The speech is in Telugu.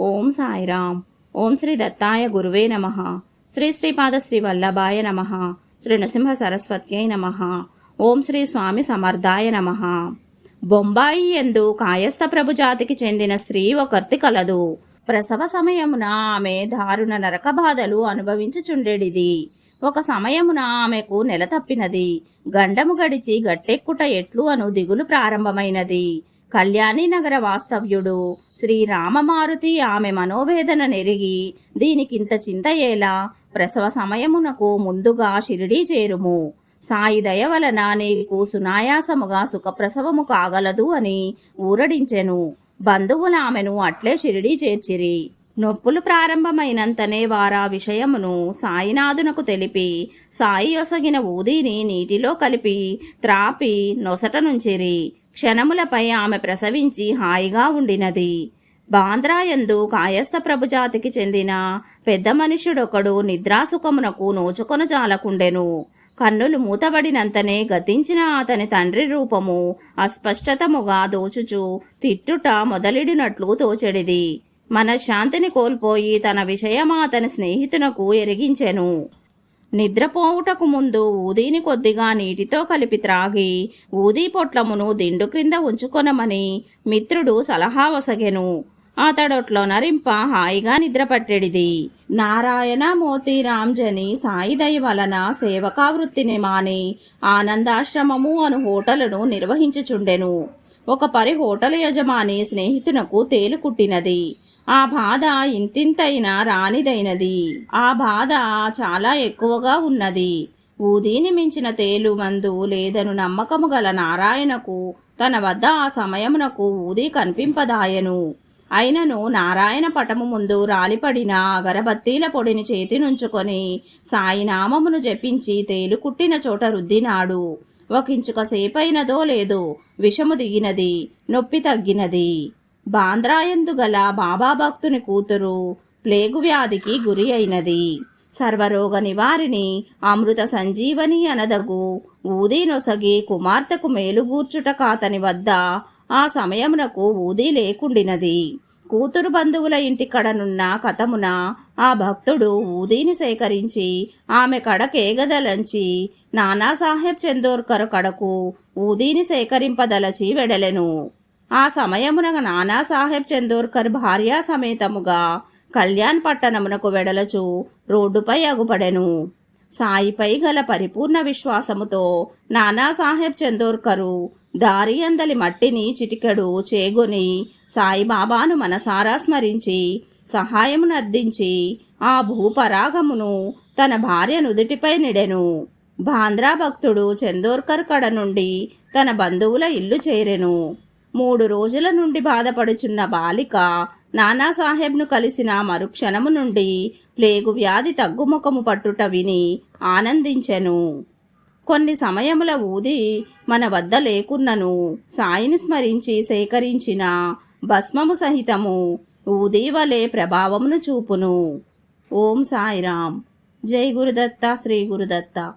ఓం సాయిరామ్. ఓం శ్రీ దత్తాయ గురువే నమ. శ్రీ శ్రీపాద శ్రీ వల్లభాయ నమ. శ్రీ నృసింహ సరస్వత్యై నమ. ఓం శ్రీ స్వామి సమర్థాయ నమ. బొంబాయి ఎందు కాయస్థ ప్రభు జాతికి చెందిన స్త్రీ ఒకర్తి కలదు. ప్రసవ సమయమున ఆమె దారుణ నరక బాధలు అనుభవించుచుండెడిది. ఒక సమయమున ఆమెకు నెల తప్పినది. గండము గడిచి గట్టెక్కుట ఎట్లు అను దిగులు ప్రారంభమైనది. కళ్యాణి నగర వాస్తవ్యుడు శ్రీరామమారుతి ఆమె మనోవేదన నెరిగి దీనికింత చింతయేలా ప్రసవ సమయమునకు ముందుగా షిరిడీ చేరుము. సాయి దయ వలన నీకు సునాయాసముగా సుఖప్రసవము కాగలదు అని ఊరడించెను. బంధువులు ఆమెను అట్లే షిరిడీ చేర్చిరి. నొప్పులు ప్రారంభమైనంతనే వారా విషయమును సాయినాథునకు తెలిపి సాయి ఒసగిన ఊదీని నీటిలో కలిపి త్రాపి నొసట నుంచిరి. క్షణములపై ఆమె ప్రసవించి హాయిగా ఉండినది. బాంద్రాయందు కాయస్థ ప్రభుజాతికి చెందిన పెద్ద మనుష్యుడొకడు నిద్రాసుఖమునకు నోచుకొన జాలకుండెను కన్నులు మూతబడినంతనే గతించిన అతని తండ్రి రూపము అస్పష్టతముగా దోచుచు తిట్టుట మొదలిడినట్లు తోచెడిది. మనశ్శాంతిని కోల్పోయి తన విషయమా అతని స్నేహితునకు ఎరిగించెను. నిద్రపోవుటకు ముందు ఊదీని కొద్దిగా నీటితో కలిపి త్రాగి ఊదీ పొట్లమును దిండు క్రింద ఉంచుకొనమని మిత్రుడు సలహా వసగెను. అతడొట్లో నరింప హాయిగా నిద్రపట్టెడిది. నారాయణ మోతి రాంజని సాయిదయ వలన సేవకా వృత్తిని మాని ఆనందాశ్రమము అను హోటలును నిర్వహించుచుండెను. ఒక పరి హోటల్ యజమాని స్నేహితునకు తేలు కుట్టినది. ఆ బాధ ఇంతింతైనా రానిదైనది. ఆ బాధ చాలా ఎక్కువగా ఉన్నది. ఊదీని మించిన తేలు మందు లేదను నమ్మకము గల నారాయణకు తన వద్ద ఆ సమయమునకు ఊది కనిపింపదాయను. అయినను నారాయణ పటము ముందు రాలిపడిన అగరబత్తీల పొడిని చేతి నుంచుకొని సాయినామమును జపించి తేలు కుట్టిన చోట రుద్దినాడు. ఒకించుక సేపైనదో లేదో విషము దిగినది నొప్పి తగ్గినది. బాంద్రాయందు గల బాబా భక్తుని కూతురు ప్లేగు వ్యాధికి గురి అయినది. సర్వరోగ నివారిణి అమృత సంజీవని అనదగు ఊదీ నొసగి కుమార్తెకు మేలుగూర్చుట కాతని వద్ద ఆ సమయమునకు ఊదీ లేకుండినది. కూతురు బంధువుల ఇంటి కడనున్న కథమున ఆ భక్తుడు ఊదీని సేకరించి ఆమె కడకేగదలంచి నానాసాహెబ్ చందోర్కర్ కడకు ఊదీని సేకరింపదలచి వెడలెను. ఆ సమయమున నానాసాహెబ్ చందోర్కర్ భార్యా సమేతముగా కళ్యాణ్ పట్టణమునకు వెడలచు రోడ్డుపై అగుపడెను. సాయిపై గల పరిపూర్ణ విశ్వాసముతో నానాసాహెబ్ చందోర్కరు దారి అందలి మట్టిని చిటికెడు చేగొని సాయిబాబాను మనసారా స్మరించి సహాయమునర్దించి ఆ భూపరాగమును తన భార్య నుదుటిపై నిడెను. బాంద్రా భక్తుడు చందోర్కర్ కడ నుండి తన బంధువుల ఇల్లు చేరెను. మూడు రోజుల నుండి బాధపడుచున్న బాలిక నానాసాహెబ్ను కలిసిన మరుక్షణము నుండి ప్లేగు వ్యాధి తగ్గుముఖము పట్టుట విని ఆనందించెను. కొన్ని సమయముల ఊది మన వద్ద లేకున్నను. సాయిని స్మరించి సేకరించిన భస్మము సహితము ఊది వలె ప్రభావమును చూపును. ఓం సాయిరాం జై గురుదత్త శ్రీ గురుదత్త.